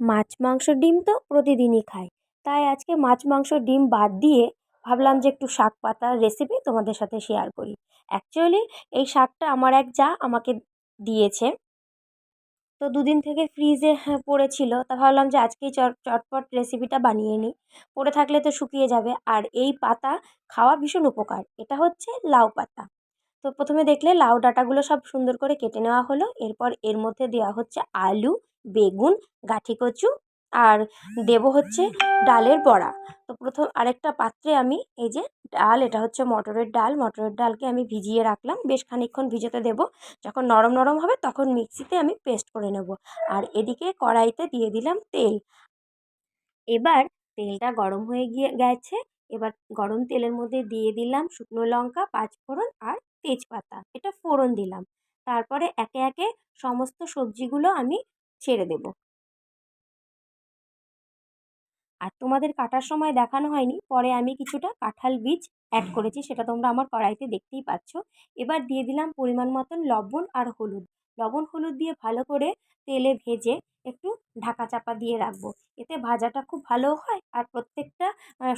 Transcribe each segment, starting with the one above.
মাছ, মাংস, ডিম তো প্রতিদিনই খাই। তাই আজকে মাছ, মাংস, ডিম বাদ দিয়ে ভাবলাম যে একটু শাক পাতার রেসিপি তোমাদের সাথে শেয়ার করি। অ্যাকচুয়ালি এই শাকটা আমার এক যা আমাকে দিয়েছে। তো দুদিন থেকে ফ্রিজে হ্যাঁ পড়েছিল। তা ভাবলাম যে আজকেই চট, চটপট রেসিপিটা বানিয়ে নিই। পড়ে থাকলে তো শুকিয়ে যাবে। আর এই পাতা খাওয়া ভীষণ উপকার। এটা হচ্ছে লাউ পাতা। তো প্রথমে দেখলে লাউ ডাঁটাগুলো সব সুন্দর করে কেটে নেওয়া হলো। এরপর এর মধ্যে দেওয়া হচ্ছে আলু বেগুন, গাঁঠি কচু আর দেবো হচ্ছে ডালের বড়া। তো প্রথম আরেকটা পাত্রে আমি এই যে ডাল, এটা হচ্ছে মটরের ডাল। মটরের ডালকে আমি ভিজিয়ে রাখলাম। বেশ খানিকক্ষণ ভিজোতে দেবো। যখন নরম নরম হবে তখন মিক্সিতে আমি পেস্ট করে নেব। আর এদিকে কড়াইতে দিয়ে দিলাম তেল। এবার তেলটা গরম হয়ে গিয়ে গেছে। এবার গরম তেলের মধ্যে দিয়ে দিলাম শুকনো লঙ্কা, পাঁচফোড়ন আর তেজপাতা। এটা ফোড়ন দিলাম। তারপরে একে একে সমস্ত সবজিগুলো আমি ছেড়ে দেবো। আর তোমাদের কাটার সময় দেখানো হয়নি, পরে আমি কিছুটা কাঁঠাল বীজ অ্যাড করেছি, সেটা তোমরা আমার কড়াইতে দেখতেই পাচ্ছ। এবার দিয়ে দিলাম পরিমাণ মতন লবণ আর হলুদ। লবণ হলুদ দিয়ে ভালো করে তেলে ভেজে একটু ঢাকা চাপা দিয়ে রাখব। এতে ভাজাটা খুব ভালো হয় আর প্রত্যেকটা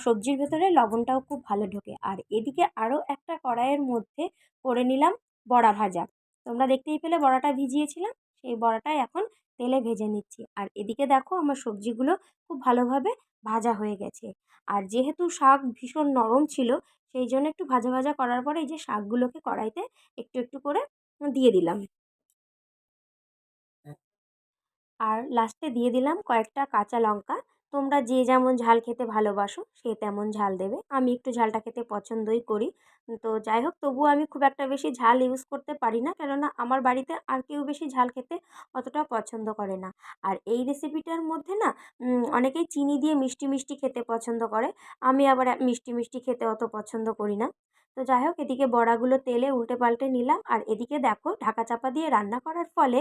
সবজির ভেতরে লবণটাও খুব ভালো ঢোকে। আর এদিকে আরও একটা কড়াইয়ের মধ্যে করে নিলাম বড়া ভাজা। তোমরা দেখতেই পেলে বড়াটা ভিজিয়েছিলাম, সেই বড়াটাই এখন তেলে ভেজে নিচ্ছি। আর এদিকে দেখো আমার সবজিগুলো খুব ভালোভাবে ভাজা হয়ে গেছে। আর যেহেতু শাক ভীষণ নরম ছিল সেই জন্য একটু ভাজা ভাজা করার পরে এই যে শাকগুলোকে কড়াইতে একটু একটু করে দিয়ে দিলাম। আর লাস্টে দিয়ে দিলাম কয়েকটা কাঁচা লঙ্কা। তোমরা যে যেমন ঝাল খেতে ভালোবাসো সে তেমন ঝাল দেবে। আমি একটু ঝালটা খেতে পছন্দই করি। তো যাই হোক, তবুও আমি খুব একটা বেশি ঝাল ইউজ করতে পারি না। কেননা আমার বাড়িতে আর কেউ বেশি ঝাল খেতে অতটা পছন্দ করে না। আর এই রেসিপিটার মধ্যে না অনেকেই চিনি দিয়ে মিষ্টি মিষ্টি খেতে পছন্দ করে। আমি আবার মিষ্টি মিষ্টি খেতে অত পছন্দ করি না। তো যাই হোক, এদিকে বড়াগুলো তেলে উল্টে পাল্টে নিলাম। আর এদিকে দেখো, ঢাকা চাপা দিয়ে রান্না করার ফলে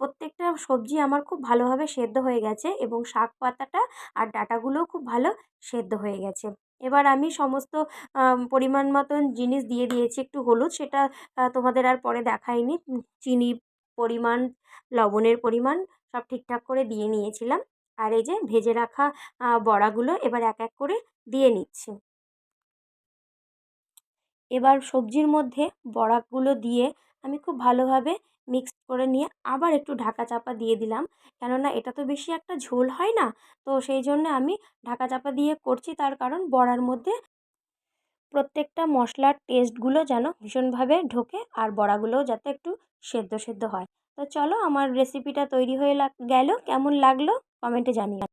প্রত্যেকটা সবজি আমার খুব ভালোভাবে সেদ্ধ হয়ে গেছে এবং শাক পাতাটা আর ডাটাগুলোও খুব ভালো সেদ্ধ হয়ে গেছে। এবার আমি সমস্ত পরিমাণ মতন জিনিস দিয়ে দিয়েছি একটু হলুদ, সেটা তোমাদের আর পরে দেখাইনি। চিনি পরিমাণ, লবণের পরিমাণ, সব ঠিকঠাক করে দিয়ে নিয়েছিলাম। আর এই যে ভেজে রাখা বড়াগুলো এবার এক এক করে দিয়ে নিচ্ছি। এবার সবজির মধ্যে বড়াগুলো দিয়ে আমি খুব ভালোভাবে মিক্সড করে নিয়ে আবার একটু ঢাকা চাপা দিয়ে দিলাম। কেননা এটা তো বেশি একটা ঝোল হয় না, তো সেই জন্য আমি ঢাকা চাপা দিয়ে করছি। তার কারণ বড়ার মধ্যে প্রত্যেকটা মশলার টেস্টগুলো যেন ভীষণভাবে ঢোকে আর বড়াগুলোও যাতে একটু সেদ্ধ সেদ্ধ হয়। তো চলো আমার রেসিপিটা তৈরি হয়ে গেল। কেমন লাগল? কমেন্টে জানিয়ে